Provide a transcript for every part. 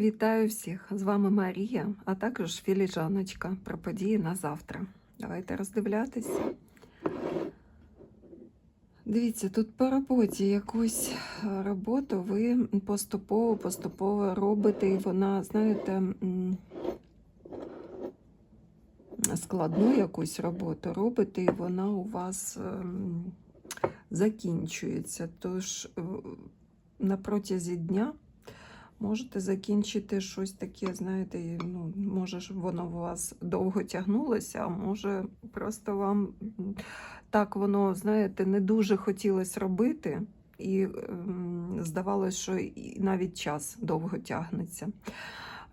Вітаю всіх! З вами Марія, а також філіжаночка про події на завтра. Давайте роздивлятися. Дивіться, тут по роботі якусь е, роботу ви поступово-поступово робите, і вона, знаєте, складну якусь роботу робите, і вона у вас ем, закінчується. Тож е, на протязі дня можете закінчити щось таке, знаєте, ну, може воно у вас довго тягнулося, а може просто вам так воно, знаєте, не дуже хотілося робити, і здавалось, що і навіть час довго тягнеться.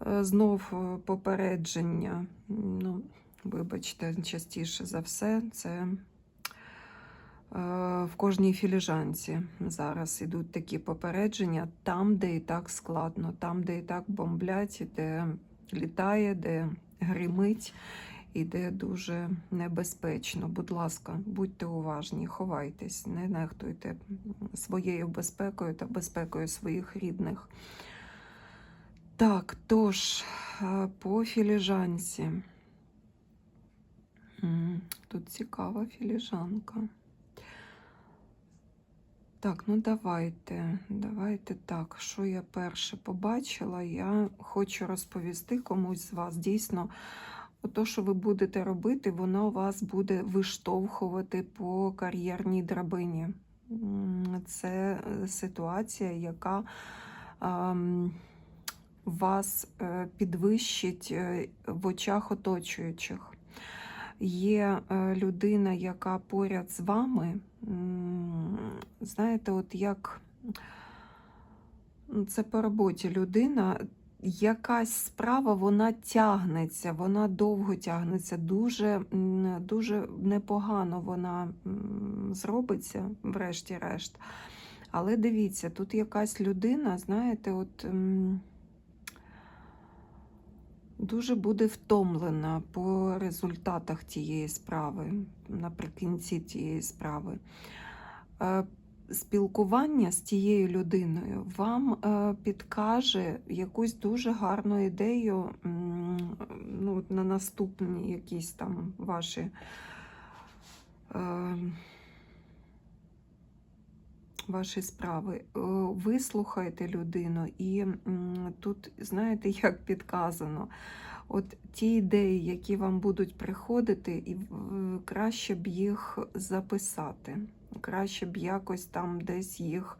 Е, Знов е, попередження, ну, вибачте, частіше за все, це в кожній філіжанці зараз ідуть такі попередження там, де і так складно, там, де і так бомблять, де літає, де гримить і де дуже небезпечно. Будь ласка, будьте уважні, ховайтесь, не нехтуйте своєю безпекою та безпекою своїх рідних. Так, тож, по філіжанці. Тут цікава філіжанка. Так, ну давайте, давайте так. Що я перше побачила, я хочу розповісти комусь з вас. Дійсно, то, що ви будете робити, воно вас буде виштовхувати по кар'єрній драбині. Це е, ситуація, яка вас е, підвищить е, в очах оточуючих. Є е, людина, яка поряд з вами, знаєте, от як це по роботі людина, якась справа вона тягнеться, вона довго тягнеться, дуже, дуже непогано вона зробиться, врешті-решт. Але дивіться, тут якась людина, знаєте, от. Дуже буде втомлена по результатах тієї справи, наприкінці тієї справи. Е, Спілкування з тією людиною вам е, підкаже якусь дуже гарну ідею ну, на наступні якісь там ваші. Ваші справи. Е, Вислухайте людину, і тут, знаєте, як підказано, от ті ідеї, які вам будуть приходити, і краще б їх записати. Краще б якось там десь їх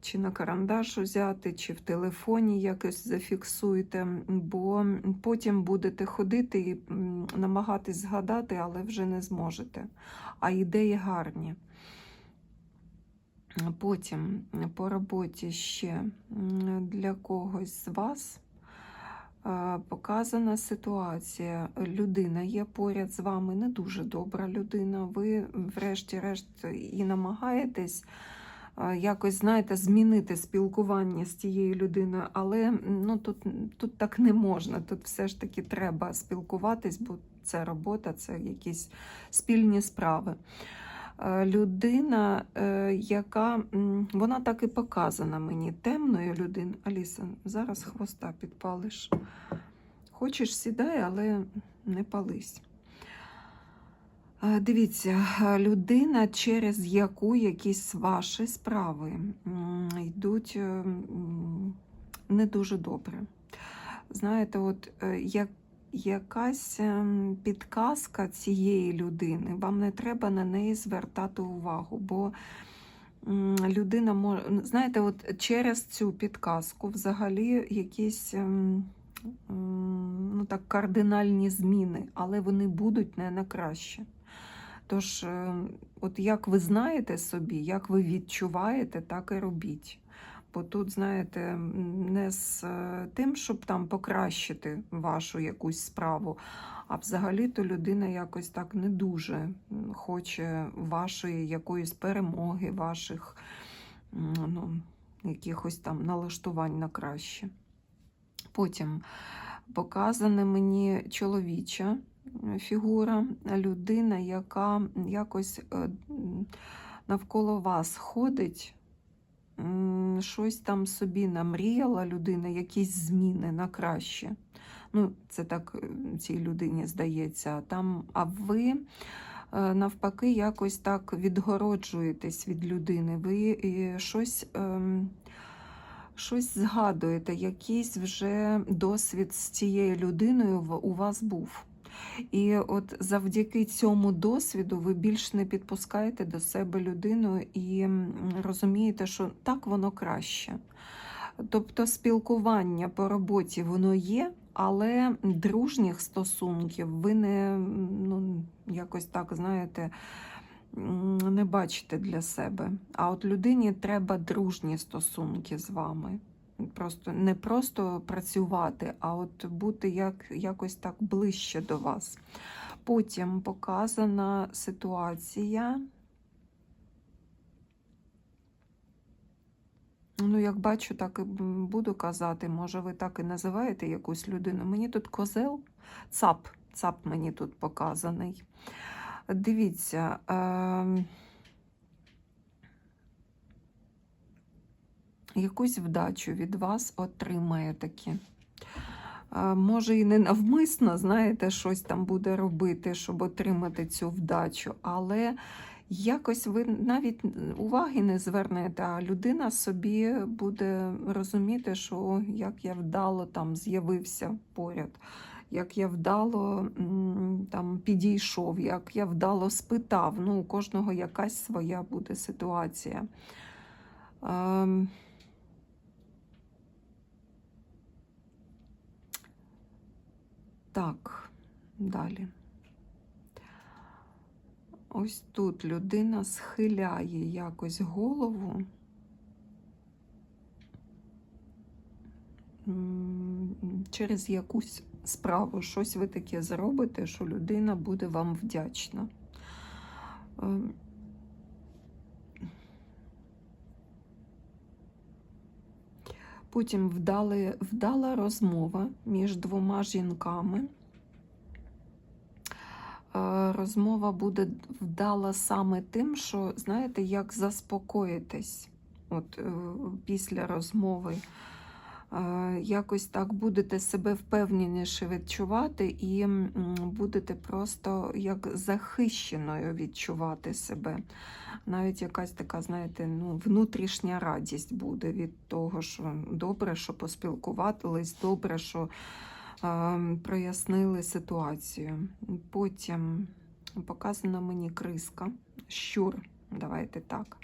чи на карандаш взяти, чи в телефоні якось зафіксуйте, бо потім будете ходити і намагатись згадати, але вже не зможете. А ідеї гарні. Потім по роботі ще для когось з вас е, показана ситуація. Людина є поряд з вами, не дуже добра людина. Ви, врешті-решт, і намагаєтесь е, якось, знаєте, змінити спілкування з тією людиною, але ну, тут, тут так не можна. Тут все ж таки треба спілкуватись, бо це робота, це якісь спільні справи людина, е, яка вона так і показана мені темною людиною. Аліса, зараз хвоста підпалиш. Хочеш, сідай, але не пались. Е, Дивіться, е, людина, через яку якісь ваші справи йдуть е, не дуже добре. Знаєте, от е, як якась ем, підказка цієї людини, вам не треба на неї звертати увагу, бо людина може, знаєте, от через цю підказку взагалі якісь ем, ну так, кардинальні зміни, але вони будуть не на краще. Тож, е, от як ви знаєте собі, як ви відчуваєте, так і робіть. Бо тут, знаєте, не з е, тим, щоб там покращити вашу якусь справу, а взагалі-то людина якось так не дуже хоче вашої якоїсь перемоги, ваших ну, якихось там налаштувань на краще. Потім показана мені чоловіча фігура, людина, яка якось е, навколо вас ходить щось там собі намріяла людина, якісь зміни на краще. Ну, це так е, цій людині здається. Там, а ви е, навпаки якось так відгороджуєтесь від людини. Ви е, щось. ем, Щось згадуєте, якийсь вже досвід з цією людиною у вас був. І от завдяки цьому досвіду ви більш не підпускаєте до себе людину і розумієте, що так воно краще. Тобто спілкування по роботі воно є, але дружніх стосунків ви не ну, якось так, знаєте, не бачите для себе. А от людині треба дружні стосунки з вами. Просто не просто працювати, а от бути як, якось так ближче до вас. Потім показана ситуація. Ну, як бачу, так і буду казати. Може, ви так і називаєте якусь людину. Мені тут козел, цап, цап мені тут показаний. Дивіться. Е- якусь вдачу від вас отримає таки. Може, і не навмисно, знаєте, щось там буде робити, щоб отримати цю вдачу, але якось ви навіть уваги не звернете, а людина собі буде розуміти, що як я вдало там з'явився поряд, як я вдало там підійшов, як я вдало спитав. Ну, у кожного якась своя буде ситуація. Так, далі. Ось тут людина схиляє якось голову. Через якусь справу, щось ви таке зробите, що людина буде вам вдячна. Потім вдали, вдала розмова між двома жінками. Е, Розмова буде вдала саме тим, що, знаєте, як заспокоїтись от, е, після розмови. Якось так будете себе впевненіше відчувати і будете просто як захищеною відчувати себе. Навіть якась така, знаєте, ну, внутрішня радість буде від того, що добре, що поспілкувались, добре, що е, прояснили ситуацію. Потім показана мені криска, щур, давайте так.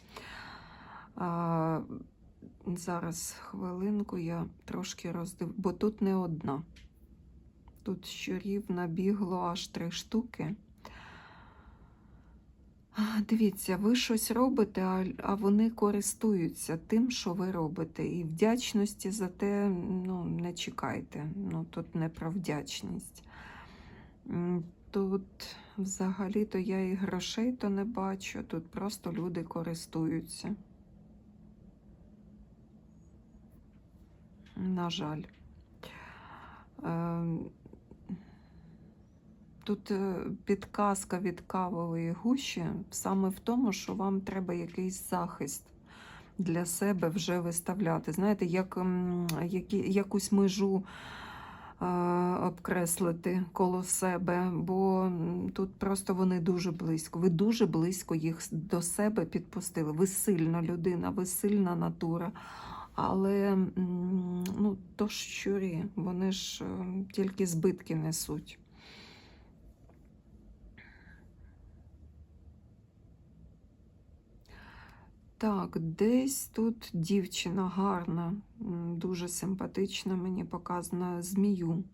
Зараз хвилинку я трошки роздив, бо тут не одна. Тут щурів набігло аж три штуки. Дивіться, ви щось робите, а вони користуються тим, що ви робите. І вдячності за те ну, не чекайте. Ну, тут не про вдячність. Тут взагалі-то я і грошей то не бачу, тут просто люди користуються. На жаль. Ем, Тут е, підказка від кавової гущі саме в тому, що вам треба якийсь захист для себе вже виставляти. Знаєте, як, м, які, якусь межу е, обкреслити коло себе, бо тут просто вони дуже близько. Ви дуже близько їх до себе підпустили. Ви сильна людина, ви сильна натура. Але ну, то щурі, вони ж е, тільки збитки несуть. Так, десь тут дівчина гарна, дуже симпатична, мені показана змію.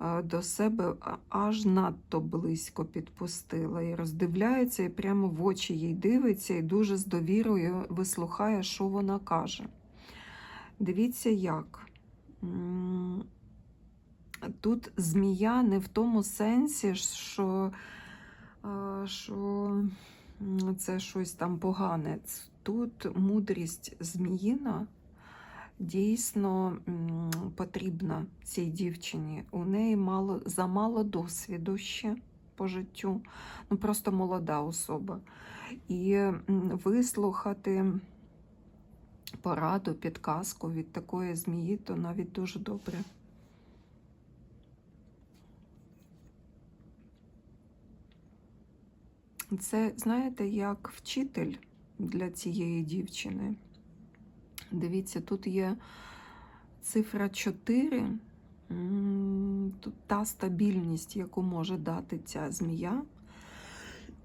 е, До себе аж надто близько підпустила і роздивляється, і прямо в очі їй дивиться, і дуже з довірою вислухає, що вона каже. Дивіться, як. Тут змія не в тому сенсі, що, е, що це щось там погане. Тут мудрість зміїна дійсно потрібна цій дівчині. У неї мало, замало досвіду ще по життю, ну просто молода особа. І вислухати пораду, підказку від такої змії, то навіть дуже добре. Це, знаєте, як вчитель для цієї дівчини. Дивіться, тут є цифра 4. Тут та стабільність, яку може дати ця змія,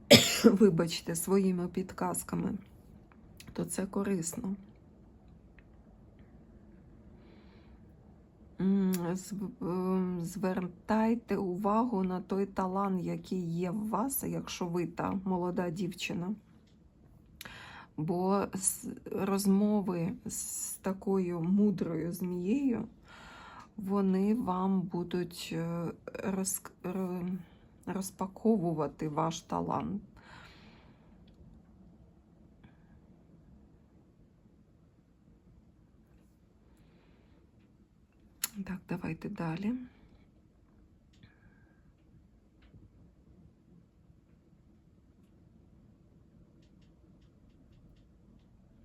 вибачте, своїми підказками, то це корисно. Звертайте увагу на той талант, який є в вас, якщо ви та молода дівчина. Бо розмови з такою мудрою змією, вони вам будуть е, роз, ро- розпаковувати ваш талант. Так, давайте далі.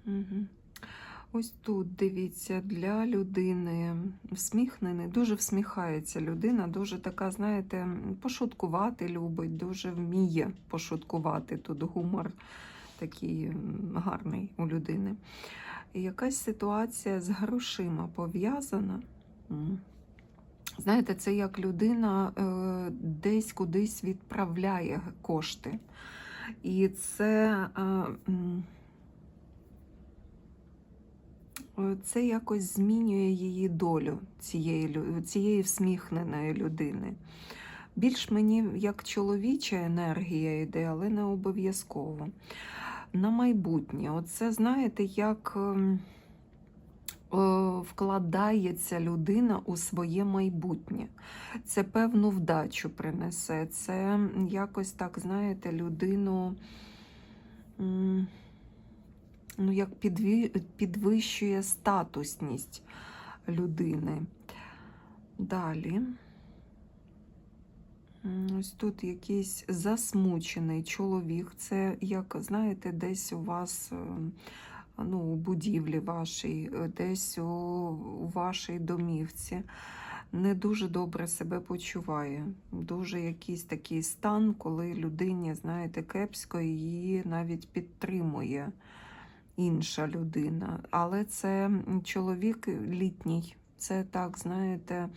Угу. Ось тут дивіться, для людини всміхнений, дуже всміхається людина, дуже така, знаєте, пошуткувати любить, дуже вміє пошуткувати. Тут гумор такий гарний у людини. Якась ситуація з грошима пов'язана. Знаєте, це як людина е, десь кудись відправляє кошти. І це. Е, Це якось змінює її долю цієї, цієї всміхненої людини. Більш мені як чоловіча енергія йде, але не обов'язково. На майбутнє, оце знаєте, як вкладається людина у своє майбутнє. Це певну вдачу принесе. Це якось так, знаєте, людину. ну, як підвищує статусність людини. Далі. Ось тут якийсь засмучений чоловік. Це, як знаєте, десь у вас е, ну, у будівлі вашій, е, десь у, у вашій домівці. Не дуже добре себе почуває. Дуже якийсь такий стан, коли людині, знаєте, кепсько її навіть підтримує інша людина. Але це чоловік літній. Це так, знаєте,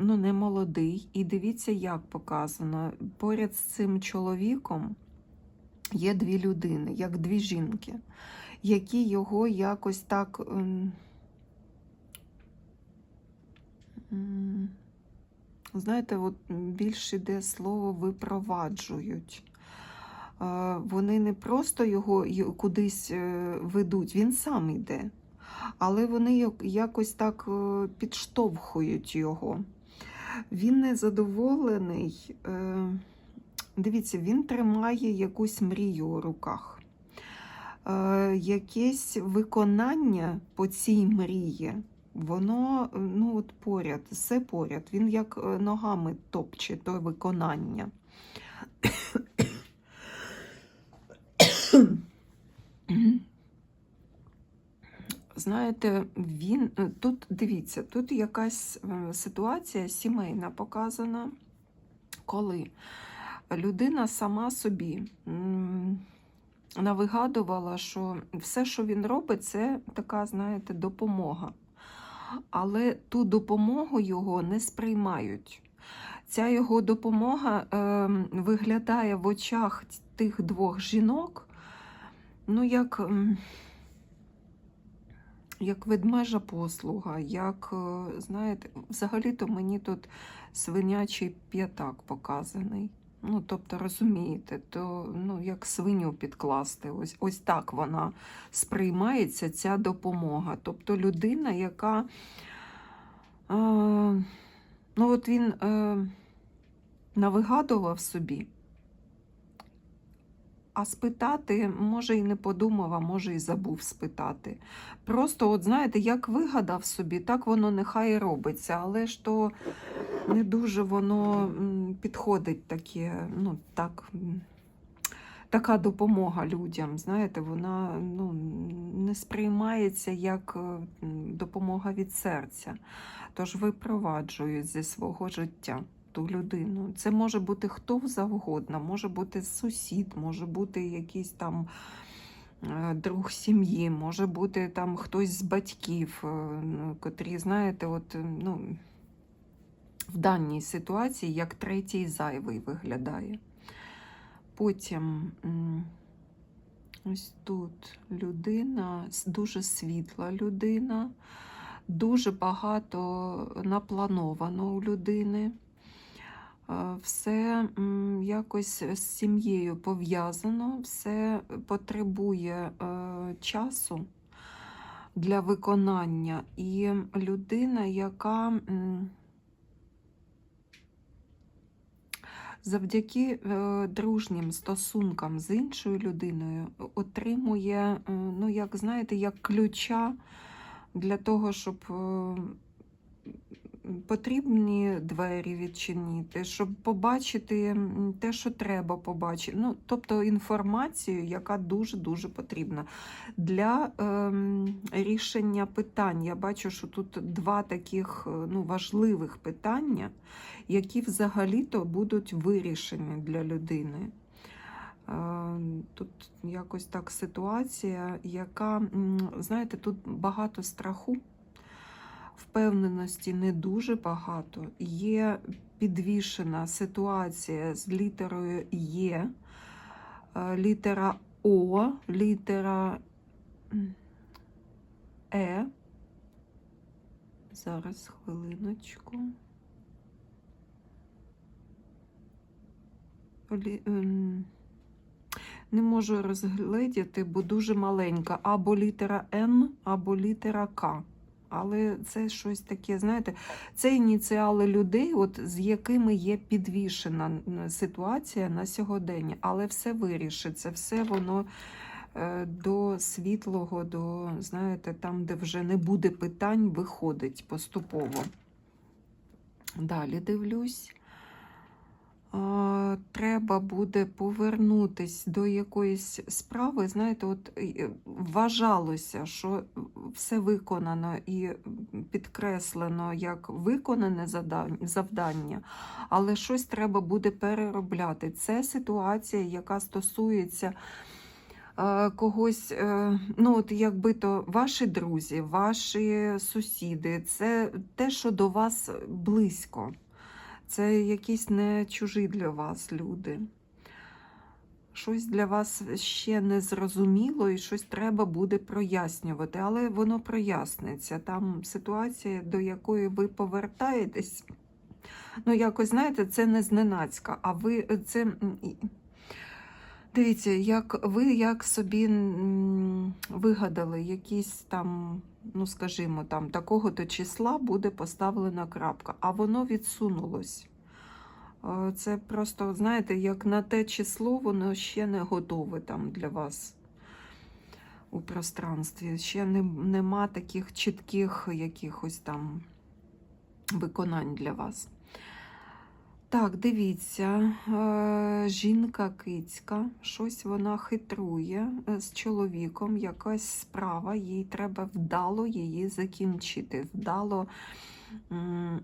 ну, не молодий. І дивіться, як показано. Поряд з цим чоловіком є дві людини, як дві жінки, які його якось так. ем, Знаєте, от більше йде слово випроваджують. Е, Вони не просто його кудись е, ведуть, він сам йде. Але вони якось так е, підштовхують його. Він незадоволений. Дивіться, він тримає якусь мрію у руках. Е, Якесь виконання по цій мрії, воно е, ну, от поряд, все поряд. Він як е, ногами топче то виконання. Знаєте, він е, тут дивіться, тут якась ситуація сімейна показана, коли людина сама собі навигадувала, що все, що він робить, це така, знаєте, допомога. Але ту допомогу його не сприймають. Ця його допомога е, виглядає в очах тих двох жінок, ну, як. як ведмежа послуга, як, е, знаєте, взагалі-то мені тут свинячий п'ятак показаний. Ну, тобто, розумієте, то ну, як свиню підкласти. Ось, ось так вона сприймається, ця допомога. Тобто людина, яка. Е, ну, от він е, навигадував собі. А спитати, може, і не подумав, а може, і забув спитати. Просто, от знаєте, як вигадав собі, так воно нехай і робиться, але ж то не дуже воно підходить таке, ну так. така допомога людям, знаєте, вона ну, не сприймається як е, допомога від серця. Тож випроваджують зі свого життя ту людину. Це може бути хто завгодно, може бути сусід, може бути якийсь там е, друг сім'ї, може бути там хтось з батьків, е, ну, котрі, знаєте, от, ну, в даній ситуації як третій зайвий виглядає. Потім ось тут людина, дуже світла людина, дуже багато наплановано у людини. Все якось з сім'єю пов'язано, все потребує е, часу для виконання. І людина, яка завдяки е, дружнім стосункам з іншою людиною отримує, е, ну, як знаєте, як ключа для того, щоб е, потрібні двері відчинити, щоб побачити те, що треба побачити. Ну, тобто інформацію, яка дуже-дуже потрібна для ем, рішення питань. Я бачу, що тут два таких е, ну, важливих питання, які взагалі-то будуть вирішені для людини. Е, Тут якось так ситуація, яка, знаєте, тут багато страху, впевненості не дуже багато. Є підвішена ситуація з літерою Є, е, літера О, літера Е. Зараз хвилиночку. Ем, Не можу розгледіти, бо дуже маленька. Або літера Н, або літера К. Але це щось таке, знаєте, це ініціали людей, от, з якими є підвішена ситуація на сьогодення. Але все вирішиться, все воно е, до світлого, до, знаєте, там, де вже не буде питань, виходить поступово. Далі дивлюсь. Треба буде повернутись до якоїсь справи. Знаєте, от е, вважалося, що все виконано і підкреслено як виконане завдання, але щось треба буде переробляти. Це ситуація, яка стосується е, когось, е, ну от якби то ваші друзі, ваші сусіди, це те, що до вас близько. Це якісь не чужі для вас люди. Щось для вас ще не зрозуміло і щось треба буде прояснювати, але воно проясниться. Там ситуація, до якої ви повертаєтесь, ну якось, знаєте, це не зненацька, а ви це. Дивіться, як ви як собі вигадали якісь там, ну скажімо, там такого-то числа буде поставлена крапка, а воно відсунулось. Е, Це просто, знаєте, як на те число, воно ще не готове там для вас у пространстві. Ще не, нема таких чітких якихось там виконань для вас. Так, дивіться, е, жінка кицька, щось вона хитрує е, з чоловіком, якась справа, їй треба вдало її закінчити, вдало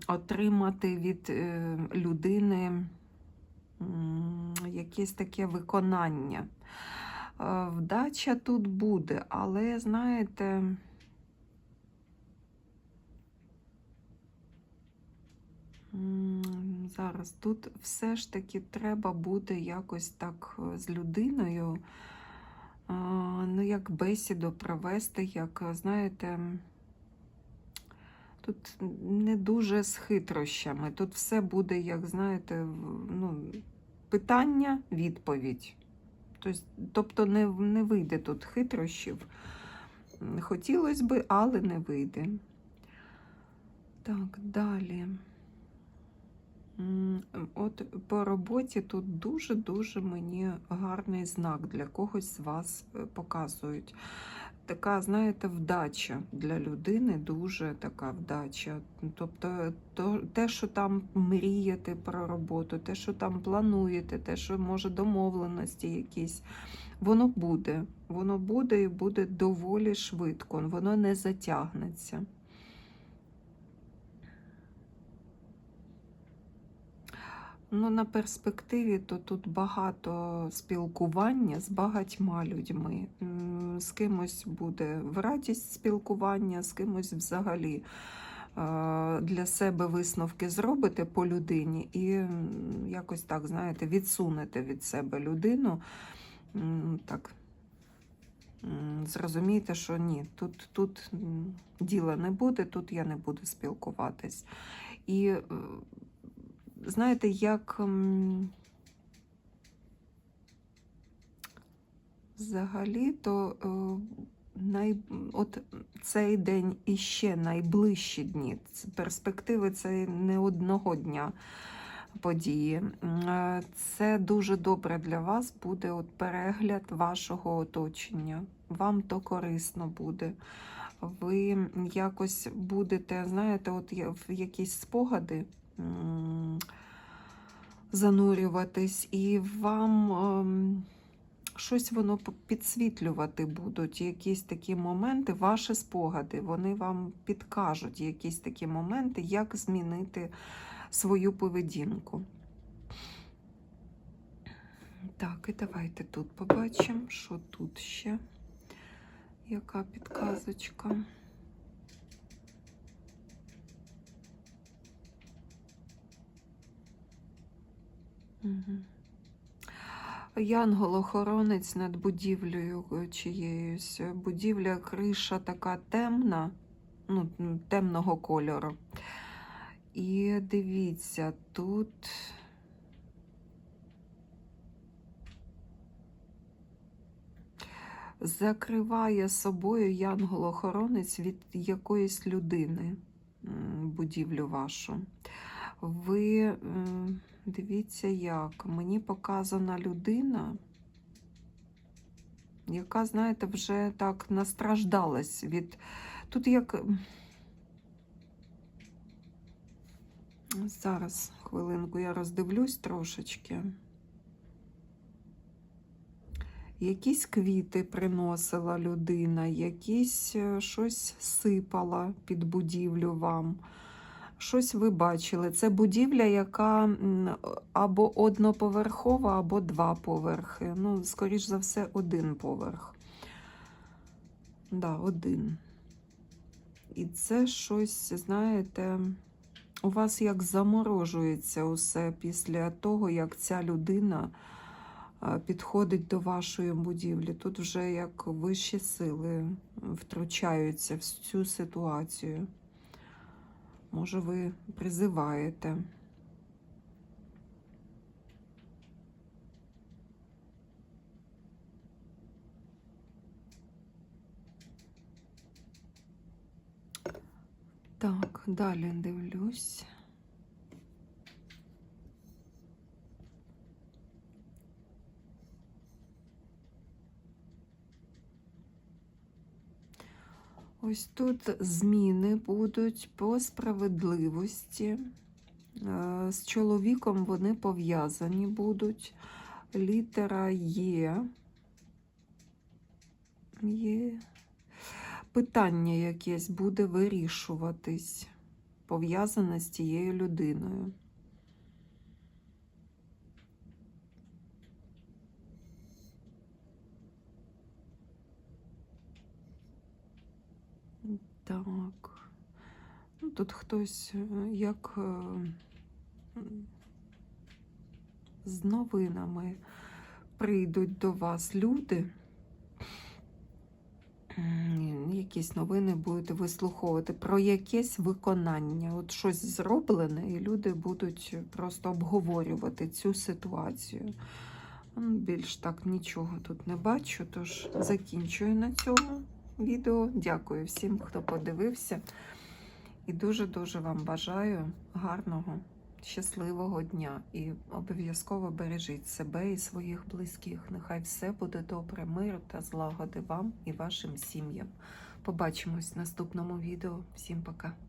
отримати від е, людини якесь таке виконання. Вдача тут буде, але знаєте. Зараз тут все ж таки треба буде якось так е, з людиною, ну, як бесіду провести, як, е, знаєте, тут не дуже з хитрощами. Тут все буде, як знаєте, ну, питання, відповідь. Тобто не, не вийде тут хитрощів. Хотілося би, але не вийде. Так, далі. От по роботі тут дуже-дуже мені гарний знак для когось з вас е, показують. така, знаєте, вдача для людини, дуже така вдача. Тобто, то, те, що там мрієте про роботу, те, що там плануєте, те, що може домовленості якісь, воно буде. Воно буде і буде доволі швидко, воно не затягнеться. Ну, на перспективі то тут багато спілкування з багатьма людьми. З кимось буде в радість спілкування, з кимось взагалі е, для себе висновки зробите по людині і якось так, знаєте, відсунете від себе людину. Так. Зрозумієте, що ні, тут, тут діла не буде, тут я не буду спілкуватись. І е, знаєте, як взагалі, то е, най, от цей день і ще найближчі дні. Перспективи це не одного дня події. Е, Це дуже добре для вас буде от перегляд вашого оточення. Вам то корисно буде. Ви якось будете, знаєте, от в якісь спогади занурюватись, і вам ем, щось воно підсвітлювати будуть, якісь такі моменти, ваші спогади, вони вам підкажуть якісь такі моменти, як змінити свою поведінку. Так, і давайте тут побачимо, що тут ще. Яка підказочка. Угу. Янгол-охоронець над будівлею е, чиєюсь. Будівля, криша така темна, ну, темного кольору. І дивіться, тут. Закриває собою янгол-охоронець від якоїсь людини будівлю вашу. Ви дивіться, як мені показана людина, яка, знаєте, вже так настраждалась від. Тут як. Зараз, хвилинку, я роздивлюсь трошечки. Якісь квіти приносила людина, якісь е, щось сипала під будівлю вам. Щось ви бачили. Це будівля, яка або одноповерхова, або два поверхи. Ну, скоріш за все, один поверх. Да, один. І це щось, знаєте, у вас як заморожується усе після того, як ця людина підходить до вашої будівлі. Тут вже як вищі сили втручаються в цю ситуацію. Може, ви призиваєте. Так, далі дивлюсь. Ось тут зміни будуть по справедливості. Е, З чоловіком вони пов'язані будуть. Літера Є. Є. Питання якесь буде вирішуватись, пов'язане з тією людиною. Так. Ну, тут хтось е, як е, з новинами прийдуть до вас люди. Якісь новини будете вислуховувати про якесь виконання. От щось зроблене, і люди будуть просто обговорювати цю ситуацію. Більш так нічого тут не бачу, тож закінчую на цьому відео. Дякую всім, хто подивився. І дуже-дуже вам бажаю гарного, щасливого дня і обов'язково бережіть себе і своїх близьких. Нехай все буде добре, миру та злагоди вам і вашим сім'ям. Побачимось в наступному відео. Всім пока!